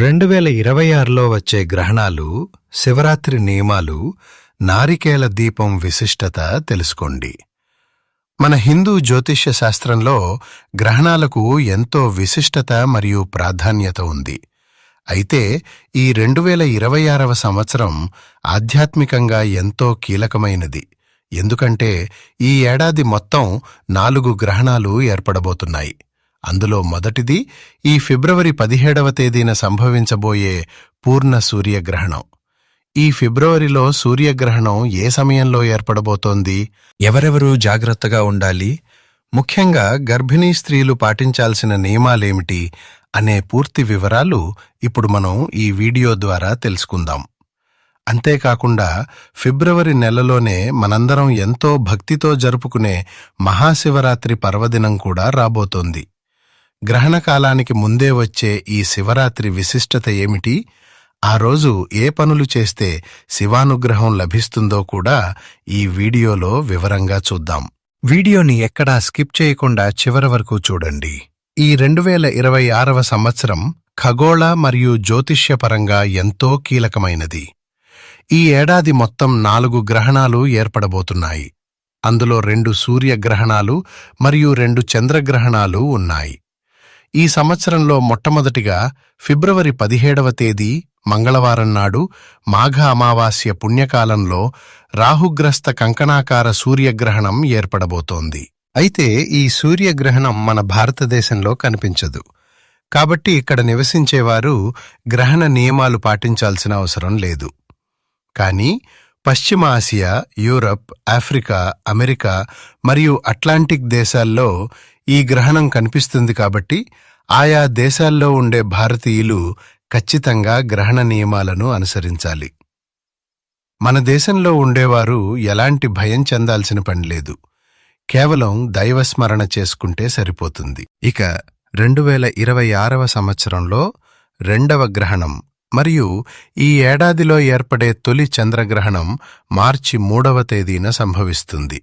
రెండు వేల ఇరవై ఆరులో వచ్చే గ్రహణాలు శివరాత్రి నియమాలు నారికేల దీపం విశిష్టత తెలుసుకోండి. మన హిందూ జ్యోతిష్య శాస్త్రంలో గ్రహణాలకు ఎంతో విశిష్టత మరియు ప్రాధాన్యత ఉంది. అయితే ఈ రెండు వేల ఇరవై ఆరవ సంవత్సరం ఆధ్యాత్మికంగా ఎంతో కీలకమైనది. ఎందుకంటే ఈ ఏడాది మొత్తం నాలుగు గ్రహణాలు ఏర్పడబోతున్నాయి. అందులో మొదటిది ఈ ఫిబ్రవరి పదిహేడవ తేదీన సంభవించబోయే పూర్ణ సూర్యగ్రహణం. ఈ ఫిబ్రవరిలో సూర్యగ్రహణం ఏ సమయంలో ఏర్పడబోతోంది? ఎవరెవరు జాగ్రత్తగా ఉండాలి? ముఖ్యంగా గర్భిణీ స్త్రీలు పాటించాల్సిన నియమాలేమిటి? అనే పూర్తి వివరాలు ఇప్పుడు మనం ఈ వీడియో ద్వారా తెలుసుకుందాం. అంతేకాకుండా ఫిబ్రవరి నెలలోనే మనందరం ఎంతో భక్తితో జరుపుకునే మహాశివరాత్రి పర్వదినం కూడా రాబోతోంది. గ్రహణకాలానికి ముందే వచ్చే ఈ శివరాత్రి విశిష్టత ఏమిటి? ఆ రోజు ఏ పనులు చేస్తే శివానుగ్రహం లభిస్తుందో కూడా ఈ వీడియోలో వివరంగా చూద్దాం. వీడియోని ఎక్కడా స్కిప్ చేయకుండా చివరి వరకు చూడండి. ఈ రెండు వేల ఇరవై ఆరవ సంవత్సరం ఖగోళ మరియు జ్యోతిష్యపరంగా ఎంతో కీలకమైనది. ఈ ఏడాది మొత్తం నాలుగు గ్రహణాలు ఏర్పడబోతున్నాయి. అందులో రెండు సూర్యగ్రహణాలు మరియు రెండు చంద్రగ్రహణాలు ఉన్నాయి. ఈ సంవత్సరంలో మొట్టమొదటిగా ఫిబ్రవరి పదిహేడవ తేదీ మంగళవారం నాడు మాఘ అమావాస్య పుణ్యకాలంలో రాహుగ్రస్త కంకణాకార సూర్యగ్రహణం ఏర్పడబోతోంది. అయితే ఈ సూర్యగ్రహణం మన భారతదేశంలో కనిపించదు. కాబట్టి ఇక్కడ నివసించేవారు గ్రహణ నియమాలు పాటించాల్సిన అవసరం లేదు. కానీ పశ్చిమ ఆసియా యూరప్ ఆఫ్రికా అమెరికా మరియు అట్లాంటిక్ దేశాల్లో ఈ గ్రహణం కనిపిస్తుంది కాబట్టి ఆయా దేశాల్లో ఉండే భారతీయులు ఖచ్చితంగా గ్రహణ నియమాలను అనుసరించాలి. మన దేశంలో ఉండేవారు ఎలాంటి భయం చెందాల్సిన పనిలేదు కేవలం దైవస్మరణ చేసుకుంటే సరిపోతుంది. ఇక రెండు వేల ఇరవై ఆరవ సంవత్సరంలో రెండవ గ్రహణం మరియు ఈ ఏడాదిలో ఏర్పడే తొలి చంద్రగ్రహణం మార్చి మూడవ తేదీన సంభవిస్తుంది.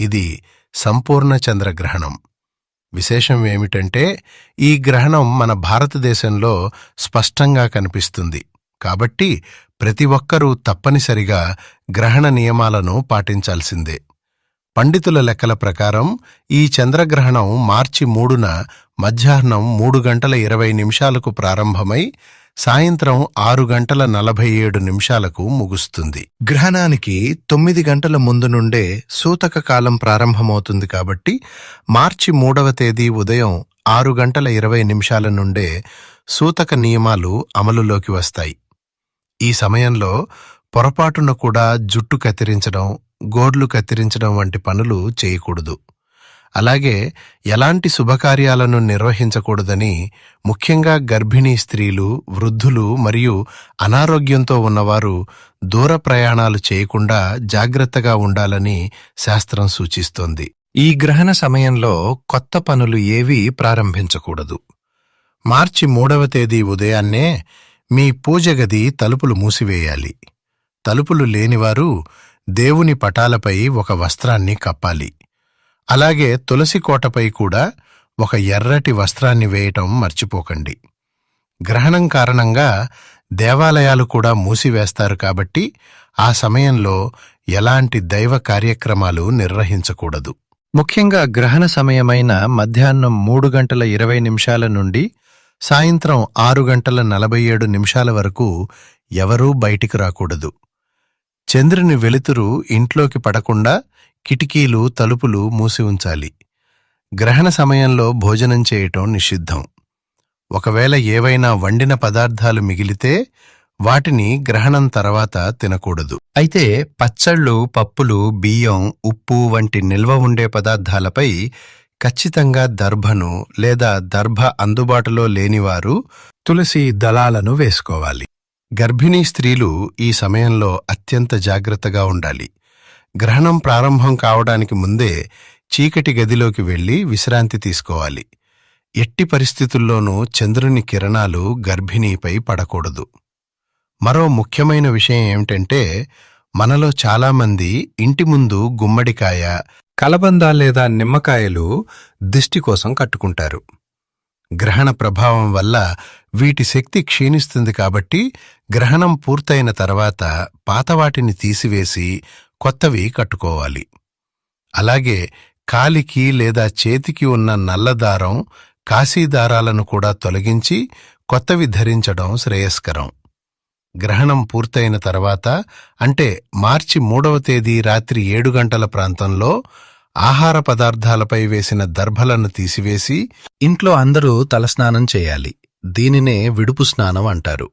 ఇది సంపూర్ణ చంద్రగ్రహణం. విశేషం ఏమిటంటే ఈ గ్రహణం మన భారతదేశంలో స్పష్టంగా కనిపిస్తుంది. కాబట్టి ప్రతి ఒక్కరూ తప్పనిసరిగా గ్రహణ నియమాలను పాటించాల్సిందే. పండితుల లెక్కల ప్రకారం ఈ చంద్రగ్రహణం మార్చి మూడున మధ్యాహ్నం మూడు గంటల ఇరవై నిమిషాలకు ప్రారంభమై సాయంత్రం ఆరు గంటల నలభై ఏడు నిమిషాలకు ముగుస్తుంది. గ్రహణానికి తొమ్మిది గంటల ముందు నుండే సూతక కాలం ప్రారంభమవుతుంది కాబట్టి మార్చి మూడవ తేదీ ఉదయం ఆరు గంటల ఇరవై నిమిషాల నుండే సూతక నియమాలు అమలులోకి వస్తాయి. ఈ సమయంలో పొరపాటున కూడా జుట్టు కత్తిరించడం గోడ్లు కత్తిరించడం వంటి పనులు చేయకూడదు. అలాగే ఎలాంటి శుభకార్యాలను నిర్వహించకూడదని ముఖ్యంగా గర్భిణీ స్త్రీలు వృద్ధులు మరియు అనారోగ్యంతో ఉన్నవారు దూర ప్రయాణాలు చేయకుండా జాగ్రత్తగా ఉండాలని శాస్త్రం సూచిస్తోంది. ఈ గ్రహణ సమయంలో కొత్త పనులు ఏవీ ప్రారంభించకూడదు. మార్చి మూడవ తేదీ ఉదయాన్నే మీ పూజ గది తలుపులు మూసివేయాలి. తలుపులు లేనివారు దేవుని పటాలపై ఒక వస్త్రాన్ని కప్పాలి. అలాగే తులసి కోటపై కూడా ఒక ఎర్రటి వస్త్రాన్ని వేయటం మర్చిపోకండి. గ్రహణం కారణంగా దేవాలయాలు కూడా మూసివేస్తారు కాబట్టి ఆ సమయంలో ఎలాంటి దైవ కార్యక్రమాలు నిర్వహించకూడదు. ముఖ్యంగా గ్రహణ సమయమైన మధ్యాహ్నం మూడు గంటల ఇరవై నిమిషాల నుండి సాయంత్రం ఆరు గంటల నలభై ఏడు నిమిషాల వరకు ఎవరూ బయటికి రాకూడదు. చంద్రుని వెలుతురు ఇంట్లోకి పడకుండా కిటికీలు తలుపులు మూసి ఉంచాలి. గ్రహణ సమయంలో భోజనం చేయటం నిషిద్ధం. ఒకవేళ ఏవైనా వండిన పదార్థాలు మిగిలితే వాటిని గ్రహణం తర్వాత తినకూడదు. అయితే పచ్చళ్ళు పప్పులు బియ్యం ఉప్పు వంటి నిల్వ ఉండే పదార్థాలపై ఖచ్చితంగా దర్భను లేదా దర్భ అందుబాటులో లేనివారు తులసి దళాలను వేసుకోవాలి. గర్భిణీ స్త్రీలు ఈ సమయంలో అత్యంత జాగ్రత్తగా ఉండాలి. గ్రహణం ప్రారంభం కావడానికి ముందే చీకటి గదిలోకి వెళ్ళి విశ్రాంతి తీసుకోవాలి. ఎట్టి పరిస్థితుల్లోనూ చంద్రుని కిరణాలు గర్భిణీపై పడకూడదు. మరో ముఖ్యమైన విషయం ఏమిటంటే మనలో చాలామంది ఇంటి ముందు గుమ్మడికాయ కలబంద లేదా నిమ్మకాయలు దిష్టి కోసం కట్టుకుంటారు. గ్రహణ ప్రభావం వల్ల వీటి శక్తి క్షీణిస్తుంది కాబట్టి గ్రహణం పూర్తయిన తర్వాత పాతవాటిని తీసివేసి కొత్తవి కట్టుకోవాలి. అలాగే కాలికి లేదా చేతికి ఉన్న నల్లదారం కాశీదారాలను కూడా తొలగించి కొత్తవి ధరించడం శ్రేయస్కరం. గ్రహణం పూర్తయిన తర్వాత అంటే మార్చి మూడవ తేదీ రాత్రి ఏడు గంటల ప్రాంతంలో ఆహార పదార్థాలపై వేసిన దర్భలను తీసివేసి ఇంట్లో అందరూ తలస్నానం చేయాలి. దీనినే విడుపు స్నానం అంటారు.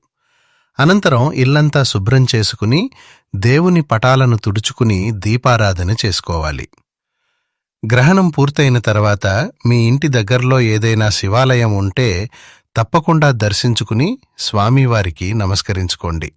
అనంతరం ఇల్లంతా శుభ్రం చేసుకుని దేవుని పటాలను తుడుచుకుని దీపారాధన చేసుకోవాలి. గ్రహణం పూర్తయిన తర్వాత మీ ఇంటి దగ్గరలో ఏదైనా శివాలయం ఉంటే తప్పకుండా దర్శించుకుని స్వామివారికి నమస్కరించుకోండి.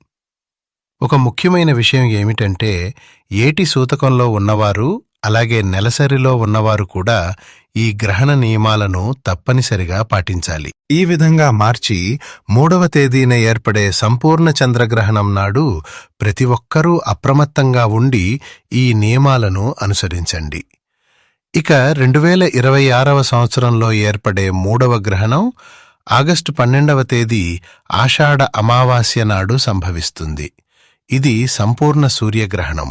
ఒక ముఖ్యమైన విషయం ఏమిటంటే ఏటి సూతకంలో ఉన్నవారు అలాగే నెలసరిలో ఉన్నవారు కూడా ఈ గ్రహణ నియమాలను తప్పనిసరిగా పాటించాలి. ఈ విధంగా మార్చి మూడవ తేదీన ఏర్పడే సంపూర్ణ చంద్రగ్రహణం నాడు ప్రతి ఒక్కరూ అప్రమత్తంగా ఉండి ఈ నియమాలను అనుసరించండి. ఇక రెండు వేల ఇరవై ఆరవ సంవత్సరంలో ఏర్పడే మూడవ గ్రహణం ఆగస్టు పన్నెండవ తేదీ ఆషాఢ అమావాస్య నాడు సంభవిస్తుంది. ఇది సంపూర్ణ సూర్యగ్రహణం.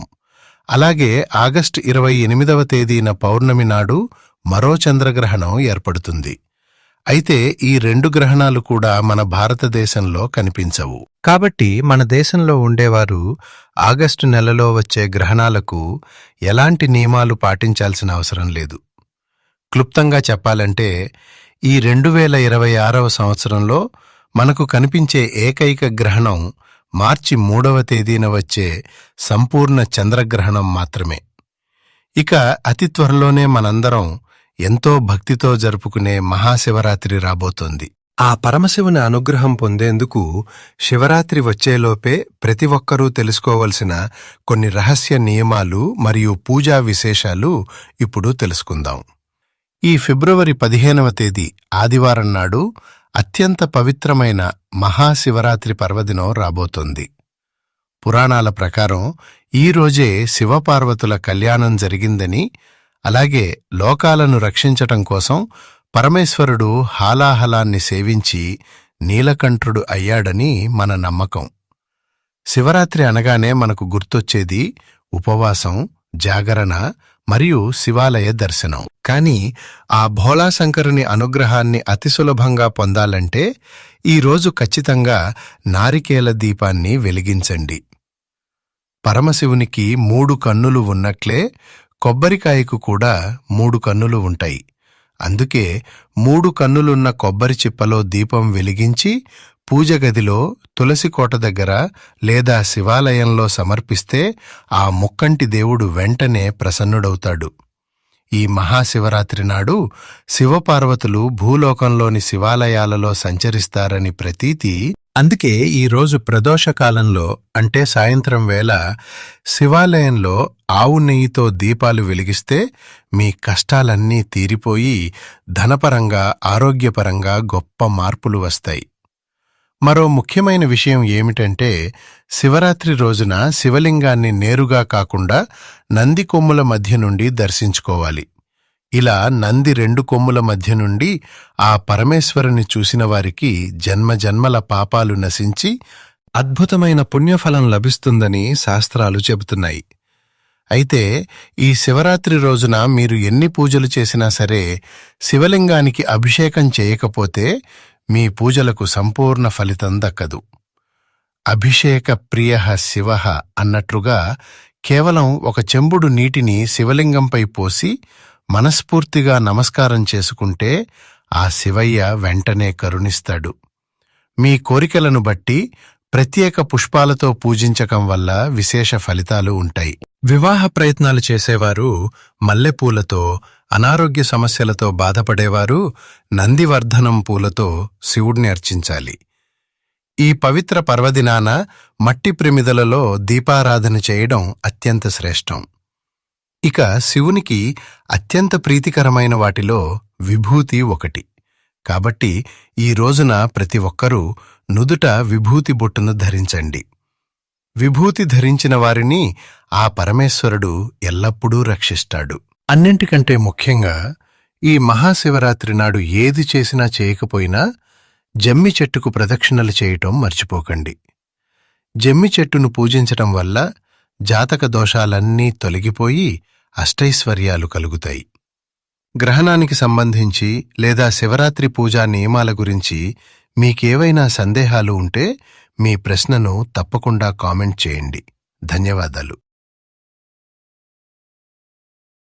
అలాగే ఆగస్టు ఇరవై ఎనిమిదవ తేదీన పౌర్ణమి నాడు మరో చంద్రగ్రహణం ఏర్పడుతుంది. అయితే ఈ రెండు గ్రహణాలు కూడా మన భారతదేశంలో కనిపించవు. కాబట్టి మన దేశంలో ఉండేవారు ఆగస్టు నెలలో వచ్చే గ్రహణాలకు ఎలాంటి నియమాలు పాటించాల్సిన అవసరం లేదు. క్లుప్తంగా చెప్పాలంటే ఈ రెండు వేల ఇరవై ఆరవ సంవత్సరంలో మనకు కనిపించే ఏకైక గ్రహణం మార్చి మూడవ తేదీన వచ్చే సంపూర్ణ చంద్రగ్రహణం మాత్రమే. ఇక అతి త్వరలోనే మనందరం ఎంతో భక్తితో జరుపుకునే మహాశివరాత్రి రాబోతోంది. ఆ పరమశివుని అనుగ్రహం పొందేందుకు శివరాత్రి వచ్చేలోపే ప్రతి ఒక్కరూ తెలుసుకోవలసిన కొన్ని రహస్య నియమాలు మరియు పూజా విశేషాలు ఇప్పుడు తెలుసుకుందాం. ఈ ఫిబ్రవరి పదిహేనవ తేదీ ఆదివారం నాడు అత్యంత పవిత్రమైన మహాశివరాత్రి పర్వదినం రాబోతోంది. పురాణాల ప్రకారం ఈ రోజే శివపార్వతుల కళ్యాణం జరిగిందని అలాగే లోకాలను రక్షించటం కోసం పరమేశ్వరుడు హాలాహలాన్ని సేవించి నీలకంఠుడు అయ్యాడని మన నమ్మకం. శివరాత్రి అనగానే మనకు గుర్తొచ్చేది ఉపవాసం జాగరణ మరియు శివాలయ దర్శనం. కాని ఆ భోళాశంకరుని అనుగ్రహాన్ని అతి సులభంగా పొందాలంటే ఈ రోజు ఖచ్చితంగా నారికేల దీపాన్ని వెలిగించండి. పరమశివునికి మూడు కన్నులు ఉన్నట్లే కొబ్బరికాయకు కూడా మూడు కన్నులు ఉంటాయి. అందుకే మూడు కన్నులున్న కొబ్బరి చిప్పలో దీపం వెలిగించి పూజ గదిలో తులసి కోట దగ్గర లేదా శివాలయంలో సమర్పిస్తే ఆ ముక్కంటి దేవుడు వెంటనే ప్రసన్నుడవుతాడు. ఈ మహాశివరాత్రి నాడు శివపార్వతులు భూలోకంలోని శివాలయాలలో సంచరిస్తారని ప్రతీతి. అందుకే ఈరోజు ప్రదోషకాలంలో అంటే సాయంత్రం వేళ శివాలయంలో ఆవు నెయ్యితో దీపాలు వెలిగిస్తే మీ కష్టాలన్నీ తీరిపోయి ధనపరంగా ఆరోగ్యపరంగా గొప్ప మార్పులు వస్తాయి. మరో ముఖ్యమైన విషయం ఏమిటంటే శివరాత్రి రోజున శివలింగాన్ని నేరుగా కాకుండా నంది కొమ్ముల మధ్య నుండి దర్శించుకోవాలి. ఇలా నంది రెండు కొమ్ముల మధ్య నుండి ఆ పరమేశ్వరుని చూసిన వారికి జన్మజన్మల పాపాలు నశించి అద్భుతమైన పుణ్యఫలం లభిస్తుందని శాస్త్రాలు చెబుతున్నాయి. అయితే ఈ శివరాత్రి రోజున మీరు ఎన్ని పూజలు చేసినా సరే శివలింగానికి అభిషేకం చేయకపోతే మీ పూజలకు సంపూర్ణ ఫలితం దక్కదు. అభిషేక ప్రియ శివ అన్నట్లుగా కేవలం ఒక చెంబుడు నీటిని శివలింగంపై పోసి మనస్ఫూర్తిగా నమస్కారం చేసుకుంటే ఆ శివయ్య వెంటనే కరుణిస్తాడు. మీ కోరికలను బట్టి ప్రత్యేక పుష్పాలతో పూజించటం వల్ల విశేష ఫలితాలు ఉంటాయి. వివాహ ప్రయత్నాలు చేసేవారు మల్లెపూలతో అనారోగ్య సమస్యలతో బాధపడేవారు నందివర్ధనం పూలతో శివుడిని అర్చించాలి. ఈ పవిత్ర పర్వదినాన మట్టి ప్రమిదలలో దీపారాధన చేయడం అత్యంత శ్రేష్టం. ఇక శివునికి అత్యంత ప్రీతికరమైన వాటిలో విభూతి ఒకటి. కాబట్టి ఈ రోజున ప్రతి ఒక్కరూ నుదుట విభూతి బొట్టును ధరించండి. విభూతి ధరించిన వారిని ఆ పరమేశ్వరుడు ఎల్లప్పుడూ రక్షిస్తాడు. అన్నింటికంటే ముఖ్యంగా ఈ మహాశివరాత్రి నాడు ఏది చేసినా చేయకపోయినా జమ్మి చెట్టుకు ప్రదక్షిణలు చేయటం మర్చిపోకండి. జమ్మి చెట్టును పూజించటం వల్ల జాతక దోషాలన్నీ తొలగిపోయి అష్టైశ్వర్యాలు కలుగుతాయి. గ్రహణానికి సంబంధించి లేదా శివరాత్రి పూజా నియమాల గురించి మీకేవైనా సందేహాలు ఉంటే మీ ప్రశ్నను తప్పకుండా కామెంట్ చేయండి. ధన్యవాదాలు.